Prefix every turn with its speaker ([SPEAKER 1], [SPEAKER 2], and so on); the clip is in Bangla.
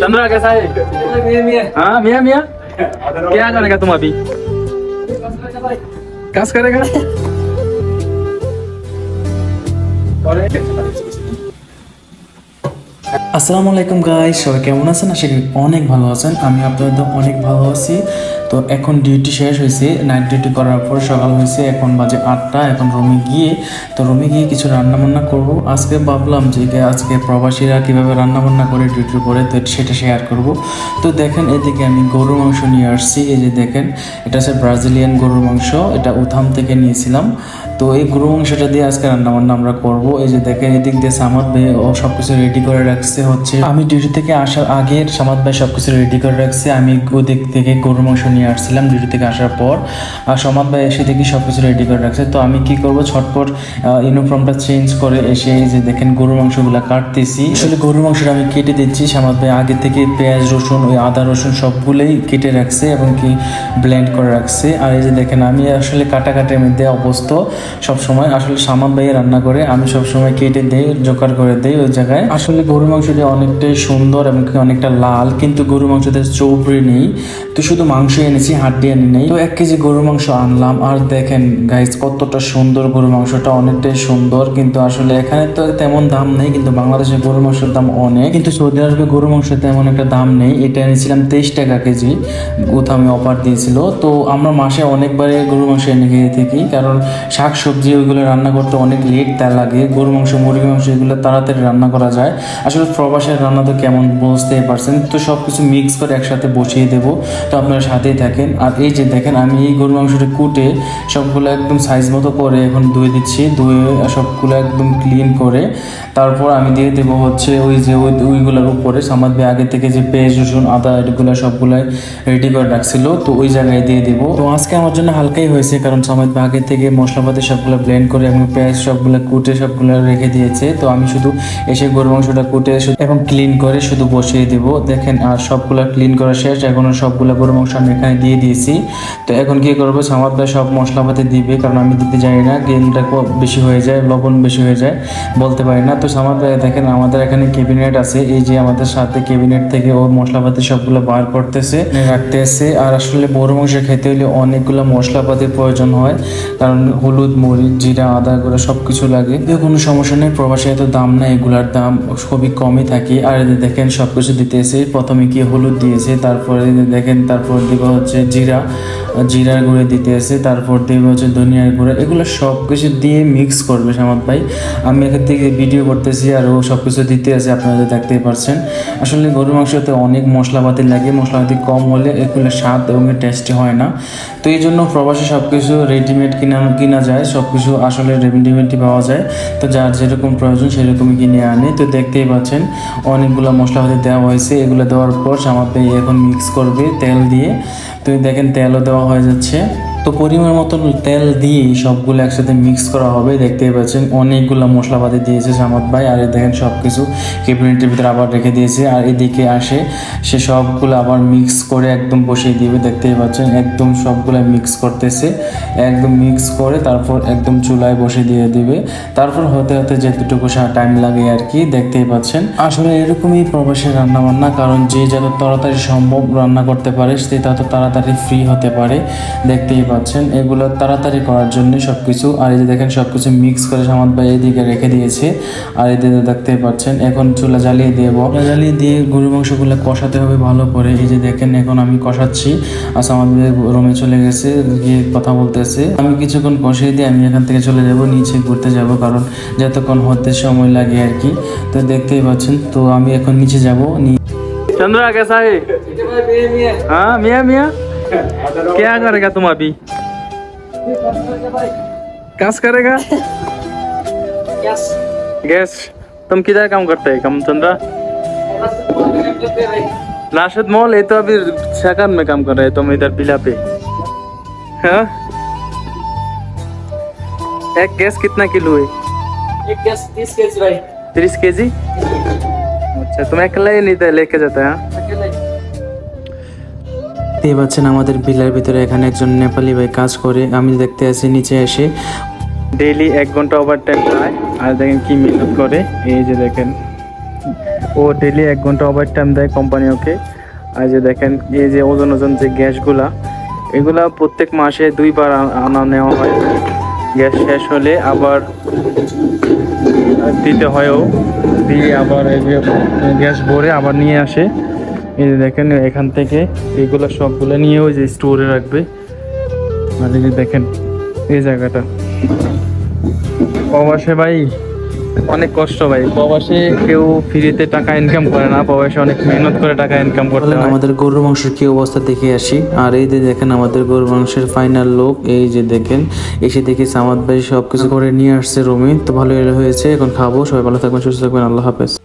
[SPEAKER 1] चंद्रा कैसा है हाँ मियाँ मियाँ क्या करेगा तुम अभी कस करेगा
[SPEAKER 2] আসসালামু আলাইকুম গাইস সবাই কেমন আছেন আশা করি অনেক ভালো আছেন আমি আপনাদের অনেক ভালো আছি তো এখন ডিউটি শেষ হয়েছে নাইট ডিউটি করার পর সকাল হয়েছে, এখন বাজে আটটা, এখন রুমে গিয়ে, তো রুমে গিয়ে কিছু রান্নাবান্না করব। আজকে ভাবলাম যে আজকে প্রবাসীরা কীভাবে রান্নাবান্না করে ডিউটি করে তো সেটা শেয়ার করব। তো দেখেন এদিকে আমি গরুর মাংস নিয়ে আসছি, এই যে দেখেন, এটা হচ্ছে ব্রাজিলিয়ান গরুর মাংস, এটা উথাম থেকে নিয়েছিলাম। তো এই গরু মাংসটা দিয়ে আজকে রান্না বান্না আমরা করব। এই যে দেখেন, এদিক দিয়ে সামাদ ভাই ও সবকিছু রেডি করে রাখছে হচ্ছে। আমি ডিউটি থেকে আসার আগে সামাদ ভাই সবকিছু রেডি করে রাখছে। আমি ওদিক থেকে গরু মাংস নিয়ে আসছিলাম ডিউটি থেকে আসার পর। আর সামাদ ভাই এসে দেখি সবকিছু রেডি করে রাখছে। তো আমি কি করব? ছটপট ইউনিফর্মটা চেঞ্জ করে এসে এই যে দেখেন গরু মাংসগুলো কাটতেছি। আসলে গরু মাংসটা আমি কেটে দিচ্ছি। সামাদ ভাই আগে থেকে পেঁয়াজ, রসুন, ওই আদা, রসুন সবগুলোই কেটে রাখছে এবং কি ব্লেন্ড করে রাখছে। আর এই যে দেখেন, আমি আসলে কাটাকাটির মধ্যে অবস্থ সব সময় আসলে সামান ভাই রান্না করে, আমি সব সময় কেটে দেই জোকার করে দেই ওই জায়গায়। আসলে গরু মাংসটি অনেকটাই সুন্দর এবং অনেকটা লাল, কিন্তু গরু মাংসতে চৌপড়ি নেই। তো শুধু মাংস এনেছি, হাড্ডি আনি নেই। তো এক কেজি গরু মাংস আনলাম, আর দেখেন গাইস কতটা সুন্দর গরু মাংসটা, অনেকটাই সুন্দর। কিন্তু আসলে এখানে তো তেমন দাম নেই, কিন্তু বাংলাদেশে গরু মাংসের দাম অনেক। কিন্তু সৌদি আরবে গরু মাংসের তেমন একটা দাম নেই। এটা এনেছিলাম তেইশ টাকা কেজি উথামে অফার দিয়েছিল। তো আমরা মাসে অনেকবারে গরু মাংস এনে খেয়ে থাকি, কারণ শাক সবজি ওইগুলো রান্না করতে অনেক লেট তা লাগে। গরু মাংস মুরগি মাংস এগুলো তাড়াতাড়ি রান্না করা যায়। আসলে প্রবাসের রান্না তো কেমন বুঝতেই পারছেন? তো সব কিছু মিক্স করে একসাথে বসিয়ে দেবো। তো আপনারা সাথেই থাকেন। আর এই যে দেখেন, আমি এই গরু মাংসটা কুটে সবগুলো একদম সাইজ মতো করে এখন ধুয়ে দিচ্ছি। ধুয়ে সবগুলো একদম ক্লিন করে। তারপর আমি দিয়ে দেবো হচ্ছে ওই যে ওই ওইগুলোর উপরে। সামাদ আগে থেকে যে পেঁয়াজ, রসুন, আদা এগুলো সবগুলাই রেডি করে রাখছিল। তো ওই জায়গায় দিয়ে দেবো। তো আজকে আমার জন্য হালকাই হয়েছে, কারণ সামাদ আগে থেকে মশলাপাতি সবগুলো ব্লেন্ড করে এবং পেঁয়াজ সবগুলো কুটে সবগুলো রেখে দিয়েছে। তো আমি শুধু এসে গরু মাংসটা কুটে এবং ক্লিন করে শুধু বসিয়ে দেব। দেখেন, আর সবগুলো ক্লিন করা শেষ। এখন সবগুলো গরু মাংস আমি এখানে দিয়ে দিয়েছি। তো এখন কি করব? সামাদ ভাই সব মশলাপাতি দিবে, কারণ আমি দিতে জানি না। গেমটা বেশি হয়ে যায়, লবণ বেশি হয়ে যায়, বলতে পারি না। তো সামাদ দেখেন, আমাদের এখানে ক্যাবিনেট আছে। এই যে আমাদের সাথে ক্যাবিনেট থেকে ও মশলাপাতি সবগুলো বার করতেছে, রাখতেছে। আর আসলে বড় মাংস খেতে হলে অনেকগুলো মশলাপাতির প্রয়োজন হয়। কারণ হলুদ মরিচ জিরা, আদা এগুলো সব কিছু লাগে। যদিও কোনো সমস্যা নেই, প্রবাসে এত দাম না এগুলার দাম খুবই কমই থাকে। আর এদের দেখেন সব কিছু দিতেছে, প্রথমে কি হলুদ দিয়েছে, তারপরে দেখেন, তারপর দিব হচ্ছে জিরা। জিরার গুঁড়ে দিতেছে তারপর দেবে হচ্ছে ধনিয়ার গুঁড়ো, এগুলো সব কিছু দিয়ে মিক্স করবে সামাদ ভাই। আমি এখান থেকে ভিডিও করতেছি আর ও সব কিছু দিতে আছে, আপনারা দেখতেই পারছেন। আসলে গরু মাংসতে অনেক মশলাপাতি লাগে, মশলাপাতি কম হলে এগুলো স্বাদ এবং টেস্টি হয় না। তো এই জন্য প্রবাসে সব কিছু রেডিমেড কিনা কিনা যায় সব কিছু আসলে রেডিমেডই পাওয়া যায়। তো যার যেরকম প্রয়োজন সেরকমই কিনে আনে। তো দেখতেই পাচ্ছেন, অনেকগুলো মশলাপাতি দেওয়া হয়েছে। এগুলো দেওয়ার পর সামাদ ভাই এখন মিক্স করবে তেল দিয়ে। তো দেখেন তেলও দেওয়া হয়ে যাচ্ছে। তো পরিমাণ মতন তেল দিয়ে সবগুলো একসাথে মিক্স করা হবে। দেখতেই পাচ্ছেন অনেকগুলো মশলাপাতি দিয়েছে সামাদ ভাই। আর দেখেন সব কিছু ক্যাবিনেটের ভিতরে আবার রেখে দিয়েছে। আর এদিকে আসে, সে সবগুলো আবার মিক্স করে একদম বসিয়ে দিবে। দেখতেই পাচ্ছেন একদম সবগুলো মিক্স করতেছে। একদম মিক্স করে তারপর একদম চুলায় বসে দিয়ে দিবে। তারপর হতে হতে যেতটুকু টাইম লাগে আর কি, দেখতেই পাচ্ছেন। আসলে এরকমই প্রবাসের রান্না বান্না কারণ যে যত তাড়াতাড়ি সম্ভব রান্না করতে পারে, সে তত তাড়াতাড়ি ফ্রি হতে পারে। দেখতেই পাচ্ছেন এগুলো তাড়াতাড়ি করার জন্য সব কিছু আর এই যে দেখেন সব কিছু মিক্স করে সামাদ ভাই এদিকে রেখে দিয়েছে। আর এদিকে দেখতে পাচ্ছেন এখন চুলা জ্বালিয়ে দেব। জ্বালিয়ে দিয়ে গরু মাংসগুলো কষাতে হবে ভালো করে। এই যে দেখেন এখন আমি কষাচ্ছি। আর সামাদ ভাই রুমে চলে গেছে গিয়ে কথা বলতেছে। আমি কিছুক্ষণ কষিয়ে দিয়ে আমি এখান থেকে চলে যাব নিচে ঘুরতে যাব কারণ যতক্ষণ হতে সময় লাগে আর কি। তো দেখতেই পাচ্ছেন তো আমি এখন নিচে যাব
[SPEAKER 1] চন্দ্রা কেসা হ্যাঁ মিয়া মিয়া। क्या करेगा तुम अभी कस करेगा गैस तुम किधर काम करते हैं कम चंद्रा राशिद मॉल ये तो अभी सेकंड में काम कर रहे हैं तुम इधर बिला पे हाँ एक गैस कितना किलो है
[SPEAKER 3] एक गैस तीस के जी भाई
[SPEAKER 1] तीस के जी अच्छा तुम अकेला ही नहीं था लेके जाता है
[SPEAKER 2] দেখতেই পাচ্ছেন আমাদের ভিলার ভিতরে এখানে একজন নেপালি ভাই কাজ করে। আমি দেখতে আছি, নিচে এসে
[SPEAKER 1] ডেইলি এক ঘণ্টা ওভার টাইম দেয় আর দেখেন কি মেহনত করে। এই যে দেখেন, ও ডেইলি এক ঘণ্টা ওভার টাইম দেয় কোম্পানি ওকে। আর যে দেখেন, এই যে ওজন ওজন যে গ্যাসগুলা, এগুলা প্রত্যেক মাসে দুইবার আনা নেওয়া হয়। গ্যাস শেষ হলে আবার দিতে হয়ও দিয়ে আবার গ্যাস ভরে আবার নিয়ে আসে। এই যে দেখেন এখান থেকে এগুলো সবগুলো নিয়ে ওই যে স্টোরে রাখবে। আর এই যে দেখেন এই জায়গাটা। প্রবাসে ভাই অনেক কষ্ট ভাই। প্রবাসে কেউ ফ্রিতে টাকা ইনকাম করে না প্রবাসে অনেক মেহনত করে টাকা ইনকাম করতে হয়।
[SPEAKER 2] আমাদের গরুর মাংসের কি অবস্থা দেখে আসি। আর এই যে দেখেন আমাদের গরুর মাংসের ফাইনাল লোক এই যে দেখেন এসে দেখি সামাদ ভাই সব কিছু করে নিয়ে আসছে রুমে। তো ভালো হয়েছে এখন খাব। সবাই ভালো থাকবেন সুস্থ থাকবেন আল্লাহ হাফেজ।